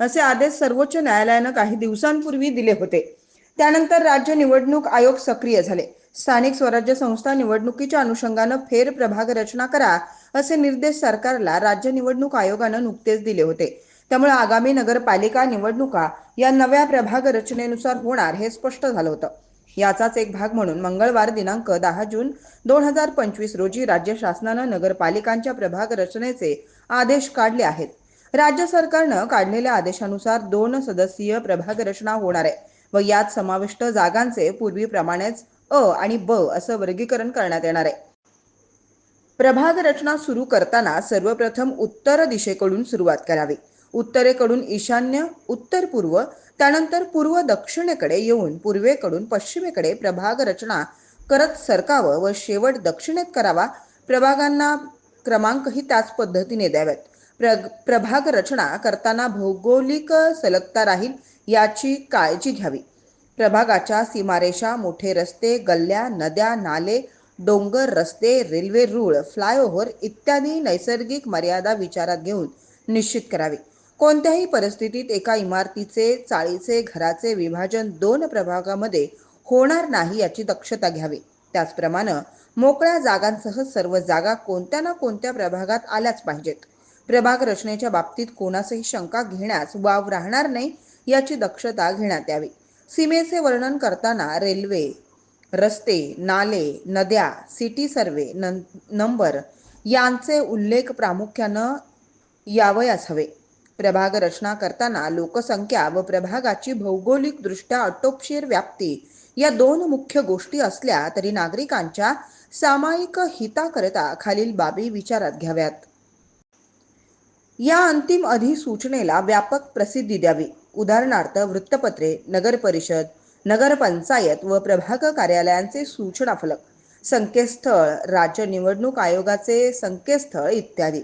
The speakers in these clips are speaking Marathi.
असे आदेश सर्वोच्च न्यायालयानं काही दिवसांपूर्वी दिले होते. त्यानंतर राज्य निवडणूक आयोग सक्रिय झाले. स्थानिक स्वराज्य संस्था निवडणुकीच्या अनुषंगानं फेर प्रभाग रचना करा असे निर्देश सरकारला राज्य निवडणूक आयोगानं नुकतेच दिले होते. त्यामुळे आगामी नगरपालिका निवडणुका या नव्या प्रभाग रचनेनुसार होणार हे स्पष्ट झालं होतं. याचाच एक भाग म्हणून मंगळवार दिनांक दहा जून दोन हजार पंचवीस रोजी राज्य शासनानं नगरपालिकांच्या प्रभाग रचनेचे आदेश काढले आहेत. राज्य सरकारनं काढलेल्या आदेशानुसार दोन सदस्यीय प्रभाग रचना होणार आहे व यात समाविष्ट जागांचे पूर्वीप्रमाणेच अ आणि ब असं वर्गीकरण करण्यात येणार आहे. प्रभाग रचना सुरू करताना सर्वप्रथम उत्तर दिशेकडून सुरुवात करावी. उत्तरेकडून ईशान्य उत्तर पूर्व त्यानंतर पूर्व दक्षिणेकडे येऊन पूर्वेकडून पश्चिमेकडे प्रभाग रचना करत सरकावं व शेवट दक्षिणेत करावा. प्रभागांना क्रमांकही त्याच पद्धतीने द्याव्यात प्र प्रभाग रचना करताना भौगोलिक सलगता राहील याची काळजी घ्यावी. प्रभागाच्या सीमारेषा मोठे रस्ते गल्ल्या नद्या नाले डोंगर रस्ते रेल्वे रूळ फ्लायओव्हर इत्यादी नैसर्गिक मर्यादा विचारात घेऊन निश्चित करावी. कोणत्याही परिस्थितीत एका इमारतीचे चाळीचे घराचे विभाजन दोन प्रभागामध्ये होणार नाही याची दक्षता घ्यावी. त्याचप्रमाणे मोकळ्या जागांसह सर्व जागा कोणत्या ना कोणत्या प्रभागात आल्याच पाहिजेत. प्रभाग रचनेच्या बाबतीत कोणासही शंका घेण्यास वाव राहणार नाही याची दक्षता घेण्यात यावी. सीमेचे वर्णन करताना रेल्वे रस्ते नाले नद्या सिटी सर्वे नं नंबर यांचे उल्लेख प्रामुख्यानं यावयास हवे. प्रभाग रचना करताना लोकसंख्या व प्रभागाची भौगोलिकदृष्ट्या अटोपशीर व्याप्ती या दोन मुख्य गोष्टी असल्या तरी नागरिकांच्या सामायिक हिताकरता खालील बाबी विचारात घ्याव्यात. या अंतिम अधिसूचनेला व्यापक प्रसिद्धी द्यावी. उदाहरणार्थ वृत्तपत्रे नगर परिषद नगरपंचायत व प्रभाग कार्यालयांचे सूचना फलक संकेतस्थळ राज्य निवडणूक आयोगाचे संकेतस्थळ इत्यादी.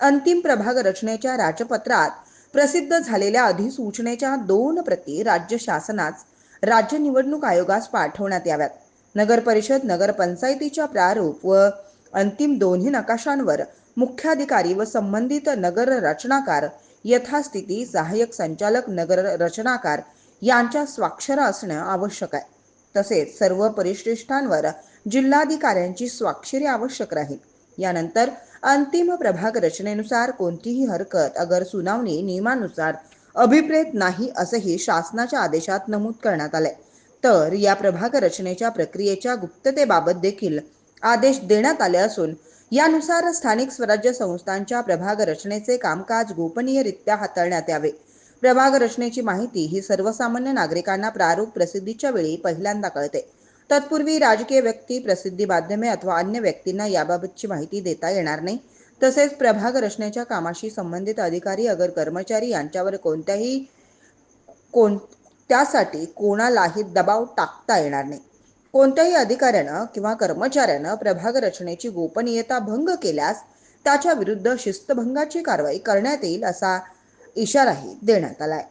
अंतिम प्रभाग रचनेच्या राजपत्रात प्रसिद्ध झालेल्या अधिसूचनेच्या दोन प्रती राज्य शासनास राज्य निवडणूक आयोगास पाठवण्यात याव्यात. नगर परिषद नगरपंचायतीच्या प्रारूप व अंतिम दोन्ही नकाशांवर मुख्याधिकारी व संबंधित नगर रचनाकार यथास्थिती सहाय्यक संचालक नगर रचनाकार यांच्या स्वाक्षर असणं आवश्यक आहे. तसेच सर्व परिशिष्टांवर जिल्हाधिकाऱ्यांची स्वाक्षरी आवश्यक राहील. यानंतर अंतिम प्रभाग रचनेनुसार कोणतीही हरकत अगर सुनावणी नियमानुसार अभिप्रेत नाही असंही शासनाच्या आदेशात नमूद करण्यात आलंय. तर या प्रभाग रचनेच्या प्रक्रियेच्या गुप्ततेबाबत देखील आदेश देण्यात आले असून यानुसार स्थानिक स्वराज्य संस्थांच्या प्रभाग रचनेचे कामकाज गोपनीयरित्या हाताळण्यात यावे. प्रभाग रचनेची माहिती ही सर्वसामान्य नागरिकांना प्रारूप प्रसिद्धीच्या वेळी पहिल्यांदा कळते. तत्पूर्वी राजकीय व्यक्ती प्रसिद्धी माध्यमे अथवा अन्य व्यक्तींना याबाबतची माहिती देता येणार नाही. तसेच प्रभाग रचनेच्या कामाशी संबंधित अधिकारी अगर कर्मचारी यांच्यावर कोणत्याही कोण त्यासाठी कोणालाही दबाव टाकता येणार नाही. कोणत्याही अधिकाऱ्यानं किंवा कर्मचाऱ्यानं प्रभाग रचनेची गोपनीयता भंग केल्यास त्याच्या विरुद्ध शिस्तभंगाची कारवाई करण्यात येईल असा इशाराही देण्यात आलाय.